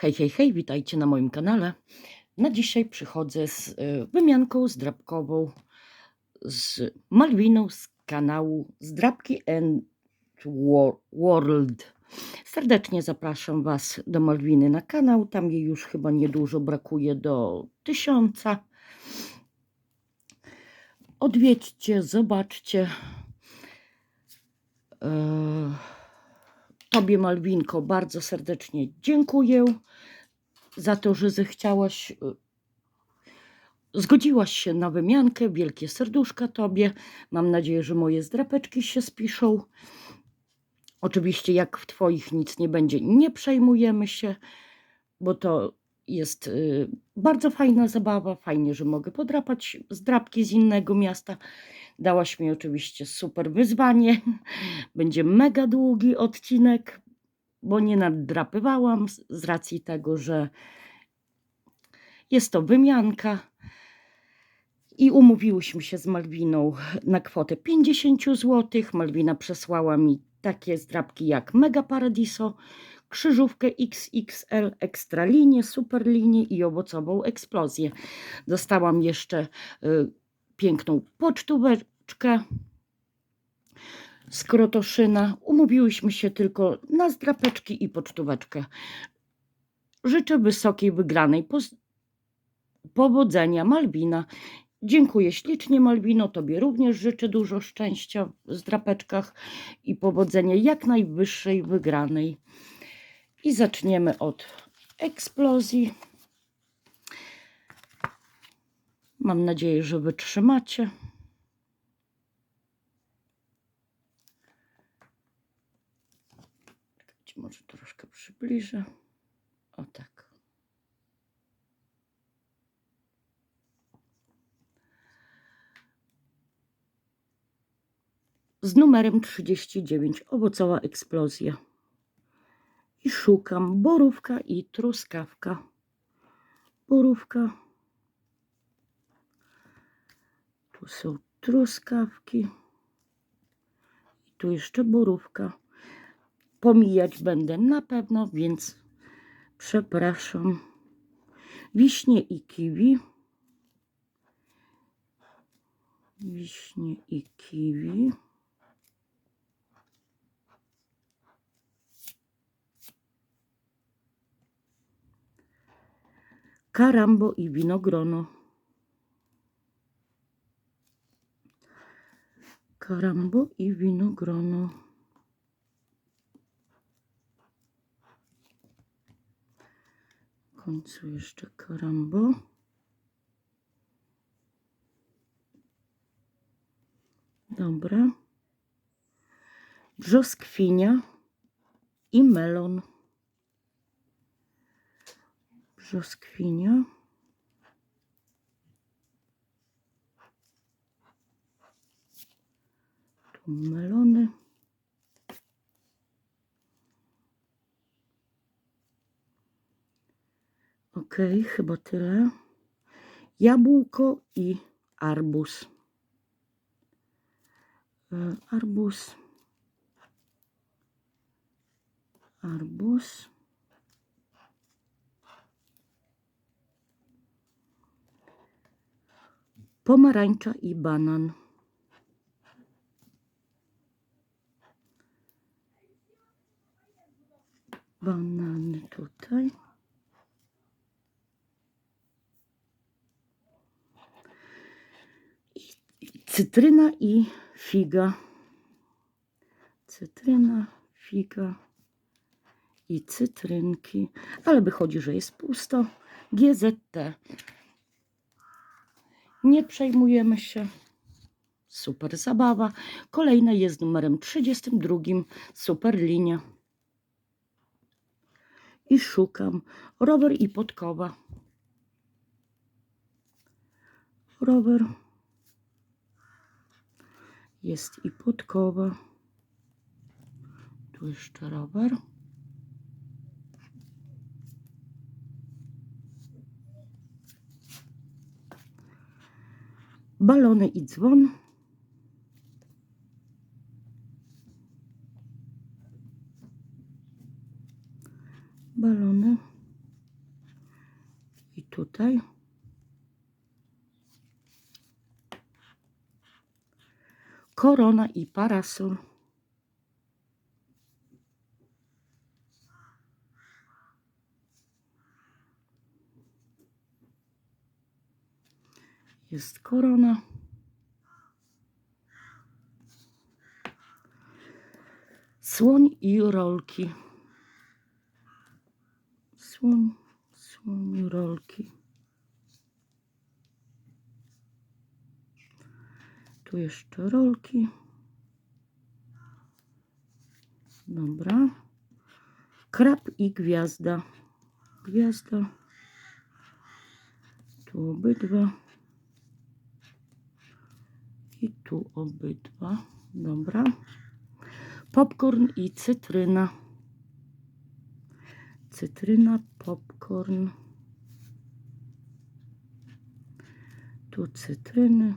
Hej, hej, hej, witajcie na moim kanale. Na dzisiaj przychodzę z y, wymianką zdrabkową z Malwiną z kanału Zdrabki and Wor- World. Serdecznie zapraszam Was do Malwiny na kanał. Tam jej już chyba niedużo brakuje do tysiąca. Odwiedźcie, zobaczcie. E, Tobie, Malwinko, bardzo serdecznie dziękuję za to, że zechciałaś, y, zgodziłaś się na wymiankę. Wielkie serduszka Tobie. Mam nadzieję, że moje zdrapeczki się spiszą. Oczywiście, jak w Twoich nic nie będzie, nie przejmujemy się, bo to jest y, bardzo fajna zabawa. Fajnie, że mogę podrapać zdrapki z innego miasta. Dałaś mi oczywiście super wyzwanie. Będzie mega długi odcinek, bo nie naddrapywałam z, racji tego, że jest to wymianka. I umówiłyśmy się z Malwiną na kwotę 50 zł. Malwina przesłała mi takie zdrapki jak Mega Paradiso, krzyżówkę XXL, ekstra linię, super linię i owocową eksplozję. Dostałam jeszcze y, piękną pocztóweczkę z Krotoszyna. Umówiłyśmy się tylko na zdrapeczki i pocztóweczkę. Życzę wysokiej wygranej. Powodzenia, Malwina. Dziękuję ślicznie, Malwino. Tobie również życzę dużo szczęścia w zdrapeczkach i powodzenia jak najwyższej wygranej. I zaczniemy od eksplozji. Mam nadzieję, że wytrzymacie. Czekajcie, Może troszkę przybliżę. O tak. Z numerem 39 owocowa eksplozja. I szukam borówka i truskawka. Borówka. Tu są truskawki. I tu jeszcze borówka. Pomijać będę na pewno, więc przepraszam. Wiśnie i kiwi. Wiśnie i kiwi. Karambo i winogrono. Karambo i winogrono. W końcu jeszcze karambo. Dobra. Brzoskwinia i melon. Brzoskwinia. Tu melony. Ok, chyba tyle. Jabłko i arbuz. E, Arbuz. Arbuz. Pomarańcza i banan. Banany tutaj. Cytryna i figa. Cytryna, figa i cytrynki. Ale wychodzi, że jest pusto. GZT. Nie przejmujemy się. Super zabawa. Kolejna jest numerem 32. Super linia. I szukam. Rower i podkowa. Rower. Jest i podkowa. Tu jeszcze rower. Balony i dzwon. Balony. tutaj. Korona i parasol. Jest korona. Słoń i rolki. Słoń, słoń i rolki. Tu jeszcze rolki. Dobra. Krab i gwiazda. Gwiazda. Tu obydwa. I tu obydwa. Dobra. Popcorn i cytryna. Cytryna, popcorn. Tu cytryny.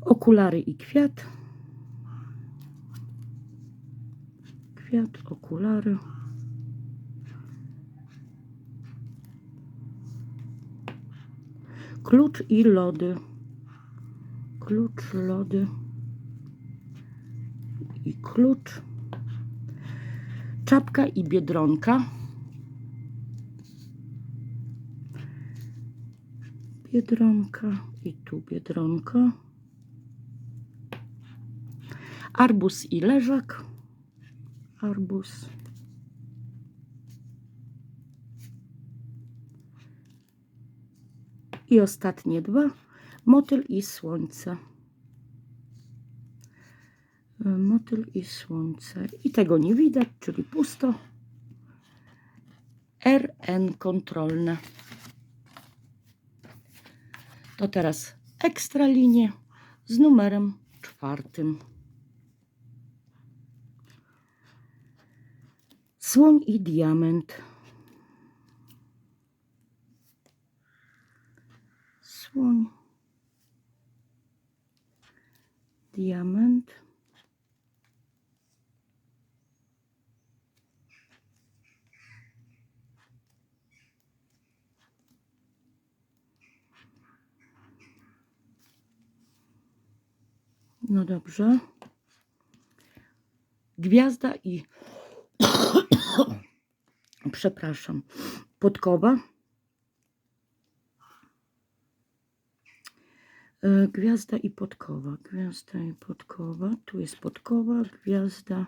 Okulary i kwiat. Kwiat, okulary. Klucz i lody. Klucz, lody. I klucz. Czapka i biedronka. Biedronka i tu biedronka. Arbus i leżak. Arbus. I ostatnie dwa. Motyl i słońce. E, Motyl i słońce. I tego nie widać, czyli pusto. RN kontrolne. To teraz ekstra linie z numerem czwartym. Słoń i diament. Słoń. Diament. No dobrze. Gwiazda i przepraszam, podkowa. E, Gwiazda i podkowa. Gwiazda i podkowa. Tu jest podkowa, gwiazda.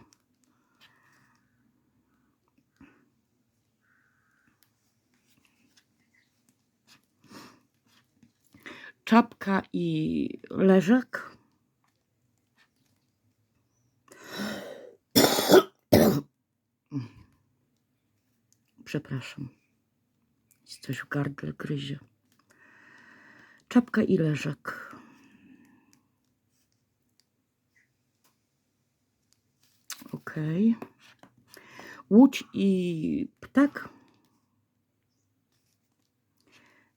Czapka i leżak. Przepraszam. Coś w gardle gryzie. Czapka i leżak. Ok. Łódź i ptak.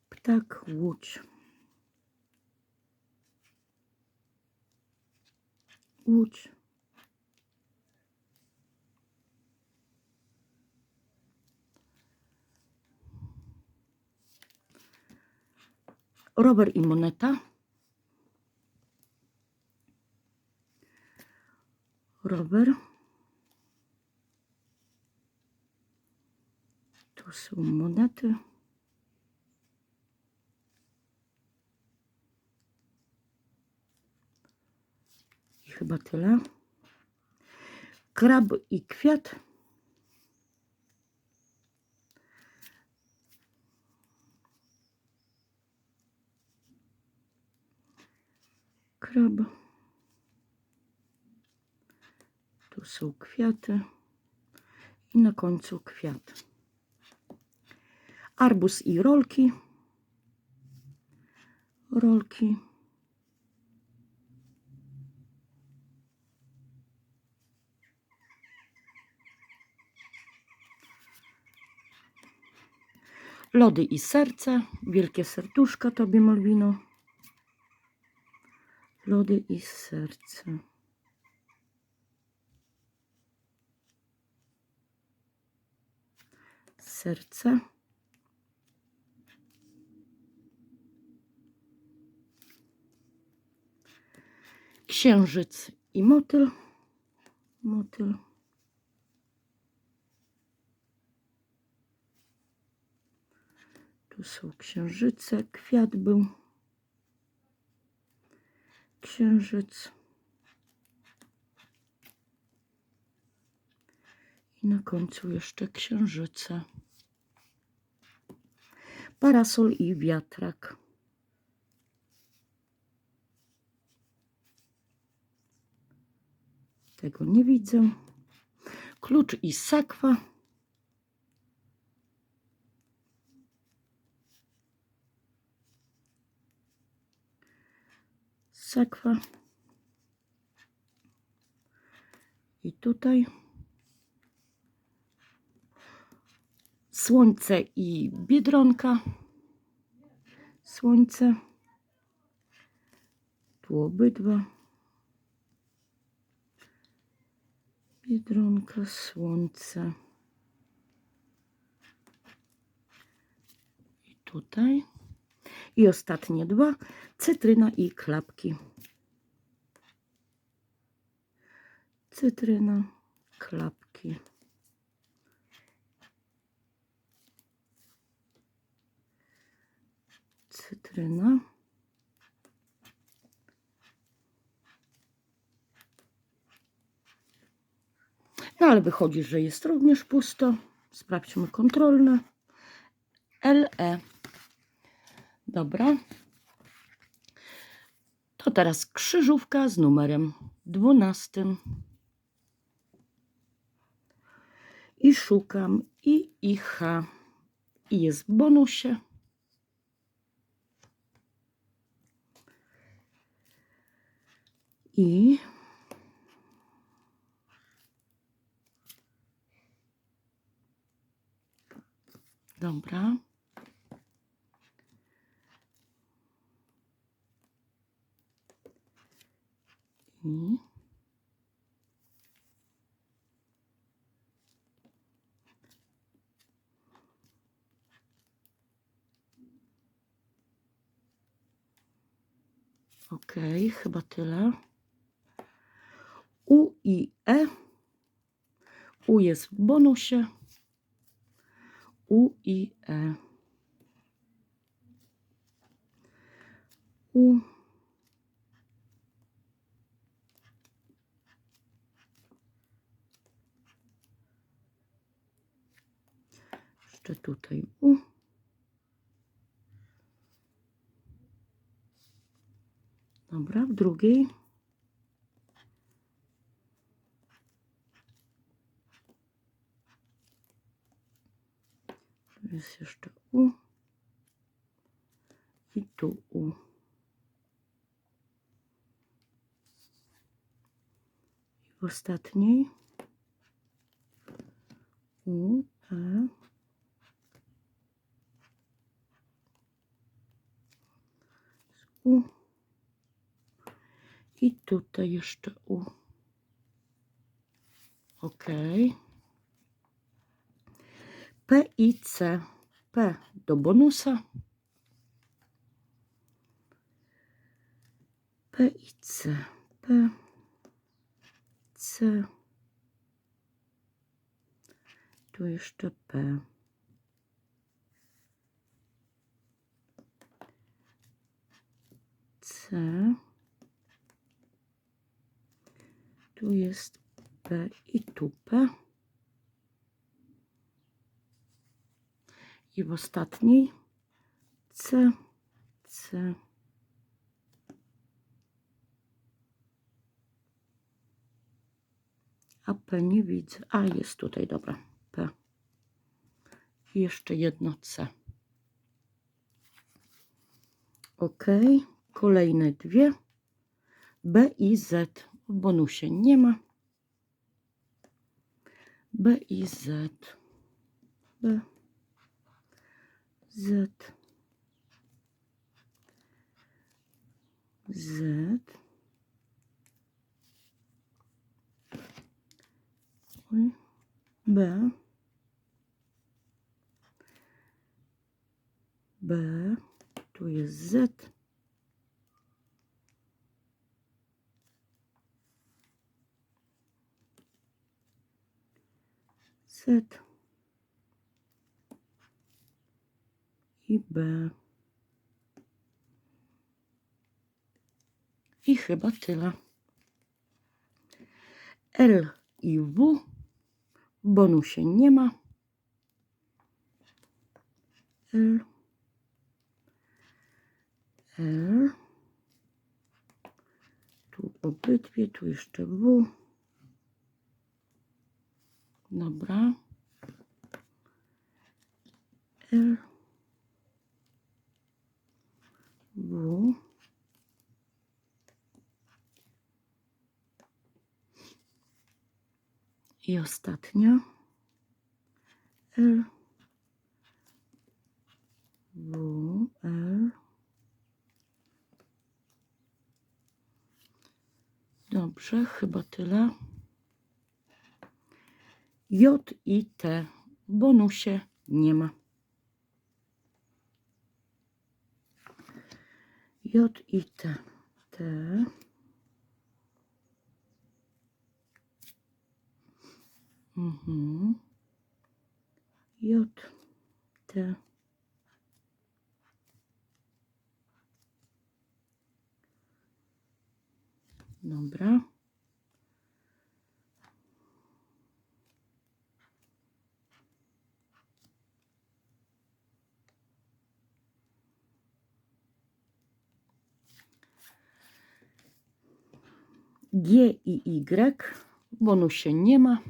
Ptak, łódź. Łódź. Rower i moneta. Rower. Tu są monety. I chyba tyle. Krab i kwiat. Krab. Tu są kwiaty i na końcu kwiat. Arbus i rolki. Rolki. Lody i serce. Wielkie serduszka tobie, Malwino. Lody i serce. serce. Księżyc i motyl. Motyl. Tu są księżyce, kwiat był. Księżyc. I na końcu jeszcze księżyce. Parasol i wiatrak. Tego nie widzę. Klucz i sakwa. Sakwa. I tutaj słońce i biedronka. Słońce. Tu obydwa. Biedronka, słońce. I tutaj. I ostatnie dwa. Cytryna i klapki. Cytryna, klapki. Cytryna. No ale wychodzi, że jest również pusto. Sprawdźmy kontrolne. LE. Dobra. To teraz krzyżówka z numerem 12. I szukam i IH. I jest w bonusie. I Dobra. I Okej, chyba tyle. U i E. U jest w bonusie. U i E. U. Tutaj U. Dobra, w drugiej. Tu jest jeszcze U. I tu U. I w ostatniej U, E. U. I tutaj jeszcze U. Ok. P i C. P do bonusa. P i C. P. C. Tu jeszcze P. C. Tu jest P i tu P. I w ostatniej C, C. A P nie widzę. A jest tutaj, dobra. P. I jeszcze jedno C. Ok kolejne dwie. B i Z w bonusie nie ma. B i Z. B. Z. Z. B. B. Tu jest Z. Z i B. I chyba tyle. L i W. W bonusie nie ma. L. L. Tu obydwie, tu jeszcze W. Dobra. L. W. I ostatnia. L. W. L. Dobrze, chyba tyle. J i T. Bonusie nie ma. J i T. T. Mhm. J, T. Dobra. G i Y. Bonusie nie ma.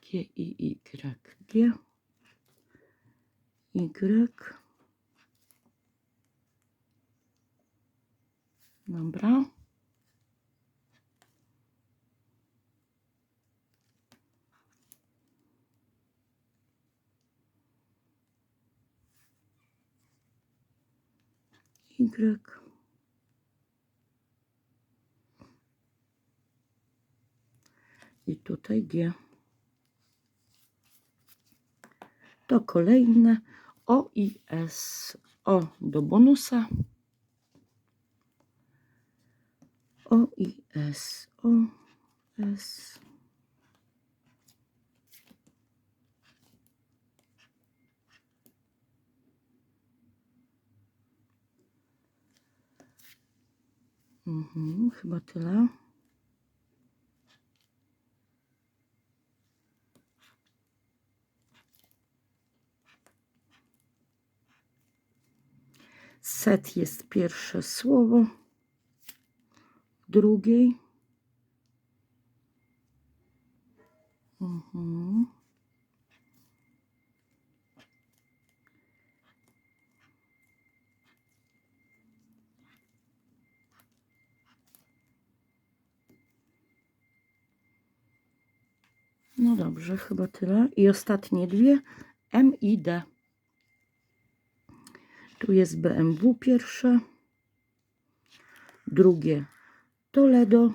G i Y. G. Y. Dobra. Y. I tutaj G. To kolejne O i S. O do bonusa. O i S. O, S. Mhm, chyba tyle. Set jest pierwsze słowo. W drugiej. Mhm. No dobrze, chyba tyle. I ostatnie dwie. M i D. Tu jest BMW pierwsze. Drugie Toledo.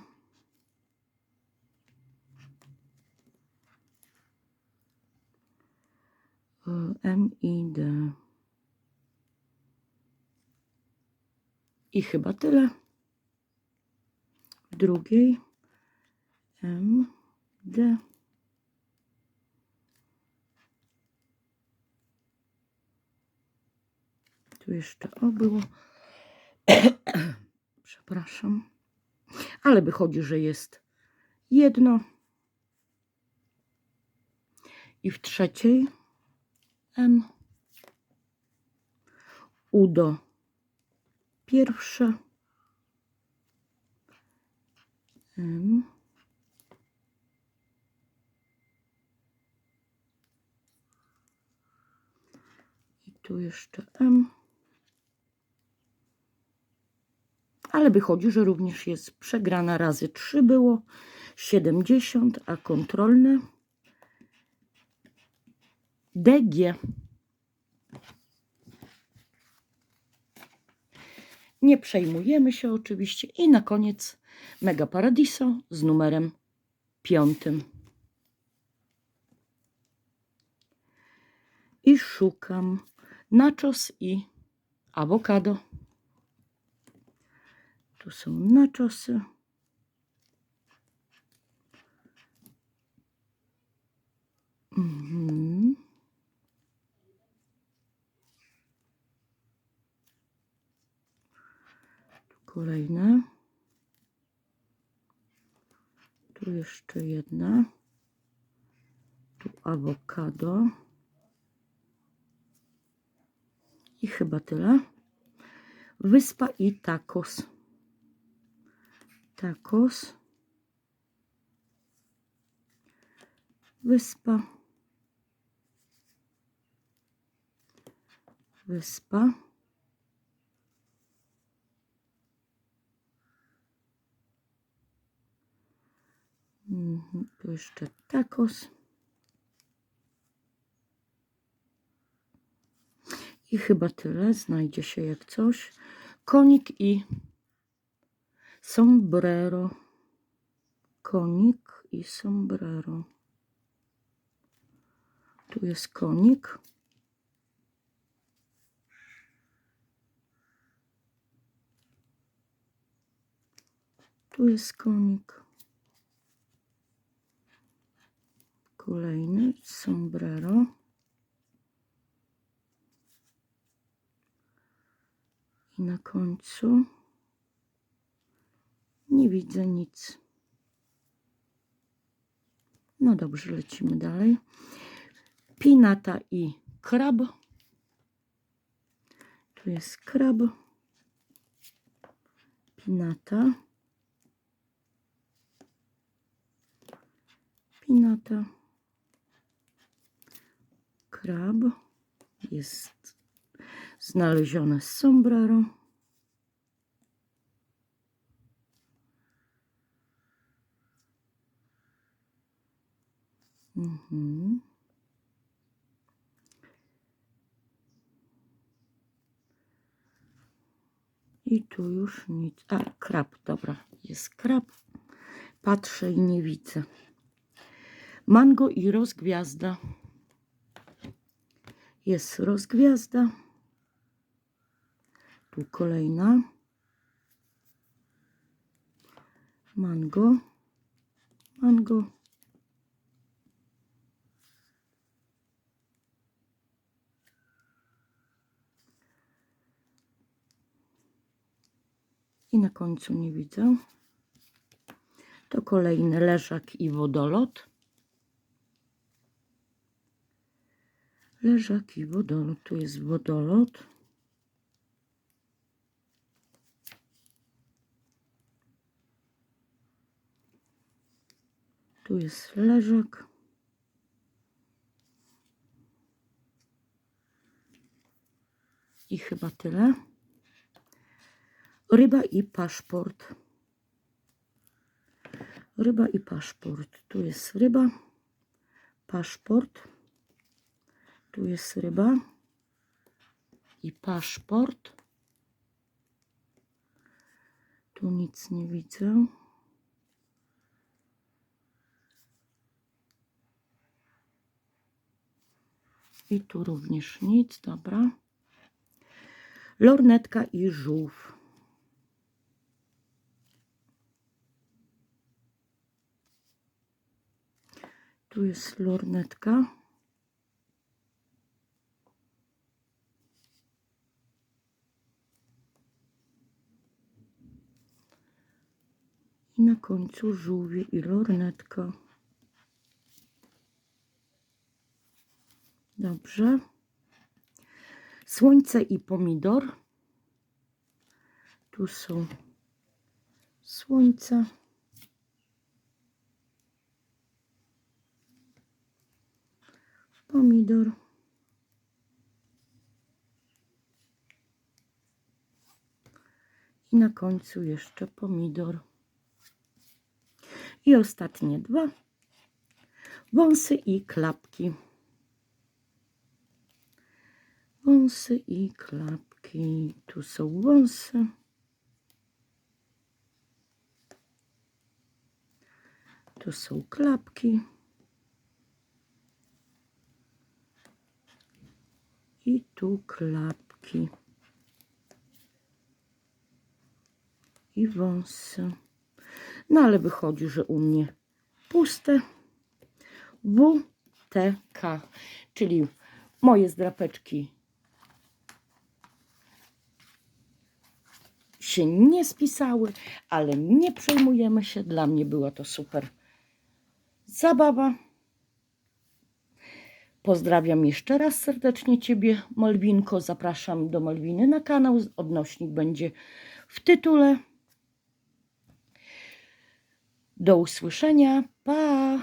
E, M i chyba tyle. W drugiej M, Tu jeszcze O było. Przepraszam. Ale wychodzi, że jest jedno. I w trzeciej M. Udo pierwsze. M. I tu jeszcze M. ale wychodzi, że również jest przegrana razy 3 było 70, a kontrolne DG. Nie przejmujemy się oczywiście i na koniec Mega Paradiso z numerem piątym. I szukam nachos i awokado. Tu są nachosy. Mhm. Tu kolejne. Tu jeszcze jedna. Tu awokado. I chyba tyle. Wyspa i tacos. Tacos. Wyspa. Wyspa. Mhm, Tu jeszcze tacos. I chyba tyle. Znajdzie się jak coś. Konik i sombrero. Konik i sombrero. Tu jest konik. Tu jest konik. Kolejny sombrero. I na końcu nie widzę nic. No dobrze, lecimy dalej. Pinata i krab. Tu jest krab. Pinata. Pinata. Krab. Jest znalezione sombrero. Mhm. I tu już nic. A, krab, dobra, jest krab. Patrzę i nie widzę. Mango i rozgwiazda. Jest rozgwiazda. Tu kolejna. Mango. Mango. I na końcu nie widzę. To kolejny leżak i wodolot. Leżak i wodolot. Tu jest wodolot. Tu jest leżak. I chyba tyle. Ryba i paszport. Ryba i paszport. Tu jest ryba, paszport. Tu jest ryba i paszport. Tu nic nie widzę. I tu również nic, dobra. Lornetka i żółw. Tu jest lornetka. I na końcu żółwie i lornetka. Dobrze. Słońce i pomidor. Tu są słońce. Pomidor. I na końcu jeszcze pomidor. I ostatnie dwa. Wąsy i klapki. Wąsy i klapki. Tu są wąsy. Tu są klapki. I tu klapki. I wąsy. No ale wychodzi, że u mnie puste. WTK, czyli moje zdrapeczki się nie spisały, ale nie przejmujemy się. Dla mnie była to super zabawa. Pozdrawiam jeszcze raz serdecznie Ciebie, Malwinko. Zapraszam do Malwiny na kanał. Odnośnik będzie w tytule. Do usłyszenia. Pa!